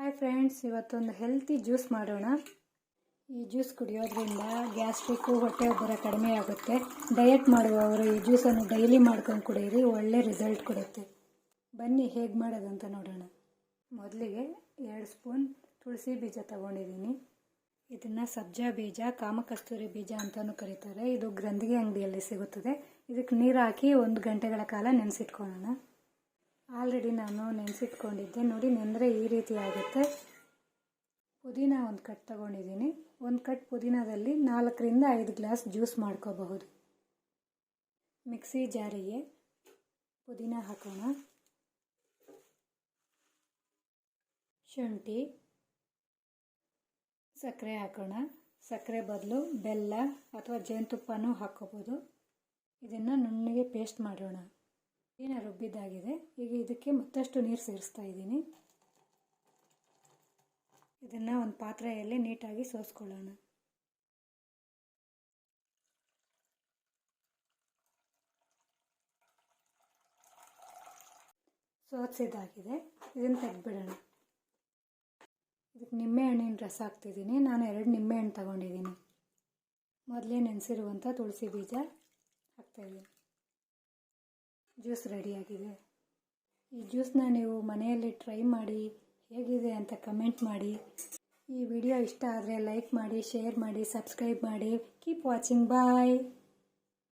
Hi friends ಇವತ್ತೊಂದು healthy juice ಮಾಡೋಣ. ಈ ಜ್ಯೂಸ್ ಕುಡಿಯೋದ್ರಿಂದ ಗ್ಯಾಸ್ಟ್ರಿಕ್ಕು ಹೊಟ್ಟೆ ಉಬ್ಬರ ಕಡಿಮೆ ಆಗುತ್ತೆ. ಡಯಟ್ ಮಾಡುವವರು ಈ ಜ್ಯೂಸನ್ನು ಡೈಲಿ ಮಾಡ್ಕೊಂಡು ಕುಡಿಯಿರಿ ಒಳ್ಳೆ ರಿಸಲ್ಟ್ ಕೊಡುತ್ತೆ. ಬನ್ನಿ ಹೇಗೆ ಮಾಡೋದಂತ ನೋಡೋಣ. ಮೊದಲಿಗೆ ಎರಡು ಸ್ಪೂನ್ ತುಳಸಿ ಬೀಜ ತಗೊಂಡಿದ್ದೀನಿ. ಇದನ್ನು ಸಬ್ಜಾ ಬೀಜ, ಕಾಮಕಸ್ತೂರಿ ಬೀಜ ಅಂತಲೂ ಕರೀತಾರೆ. ಇದು ಗ್ರಂಥಿಗೆ ಅಂಗಡಿಯಲ್ಲಿ ಸಿಗುತ್ತದೆ. ಇದಕ್ಕೆ ನೀರು ಹಾಕಿ ಒಂದು ಗಂಟೆಗಳ ಕಾಲ ನೆನೆಸಿಟ್ಕೊಳ್ಳೋಣ. ಆಲ್ರೆಡಿ ನಾನು ನೆನೆಸಿಟ್ಕೊಂಡಿದ್ದೆ. ನೋಡಿ ನೆಂದರೆ ಈ ರೀತಿ ಆಗುತ್ತೆ. ಪುದೀನ ಒಂದು ಕಟ್ ತಗೊಂಡಿದ್ದೀನಿ. ಒಂದು ಕಟ್ ಪುದೀನದಲ್ಲಿ ನಾಲ್ಕರಿಂದ ಐದು ಗ್ಲಾಸ್ ಜ್ಯೂಸ್ ಮಾಡ್ಕೋಬಹುದು. ಮಿಕ್ಸಿ ಜಾರಿಗೆ ಪುದೀನ ಹಾಕೋಣ. ಶುಂಠಿ, ಸಕ್ಕರೆ ಹಾಕೋಣ. ಸಕ್ಕರೆ ಬದಲು ಬೆಲ್ಲ ಅಥವಾ ಜೇನುತುಪ್ಪನೂ ಹಾಕೋಬೋದು ಇದನ್ನು ನುಣ್ಣಗೆ ಪೇಸ್ಟ್ ಮಾಡೋಣ. ಪುದೀನ ರುಬ್ಬಿದ್ದಾಗಿದೆ? ಈಗ ಇದಕ್ಕೆ ಮತ್ತಷ್ಟು ನೀರು ಸೇರಿಸ್ತಾ ಇದ್ದೀನಿ. ಇದನ್ನು ಒಂದು ಪಾತ್ರೆಯಲ್ಲಿ ನೀಟಾಗಿ ಸೋಸ್ಕೊಳ್ಳೋಣ. ಸೋಸಿದಾಗಿದೆ ಇದನ್ನು ತೆಗೆದ್ಬಿಡೋಣ. ಇದಕ್ಕೆ ನಿಂಬೆಹಣ್ಣಿನ ರಸ ಹಾಕ್ತಿದ್ದೀನಿ. ನಾನು ಎರಡು ನಿಂಬೆಹಣ್ಣು ತಗೊಂಡಿದ್ದೀನಿ. ಮೊದಲೇ ನೆನೆಸಿರುವಂಥ ತುಳಸಿ ಬೀಜ ಹಾಕ್ತಾಯಿದ್ದೀನಿ ಜ್ಯೂಸ್ ರೆಡಿಯಾಗಿದೆ ಈ ಜ್ಯೂಸ್ನ ನೀವು ಮನೆಯಲ್ಲಿ ಟ್ರೈ ಮಾಡಿ ಹೇಗಿದೆ ಅಂತ ಕಮೆಂಟ್ ಮಾಡಿ. ಈ ವಿಡಿಯೋ ಇಷ್ಟ ಆದರೆ ಲೈಕ್ ಮಾಡಿ ಶೇರ್ ಮಾಡಿ ಸಬ್ಸ್ಕ್ರೈಬ್ ಮಾಡಿ. Keep watching bye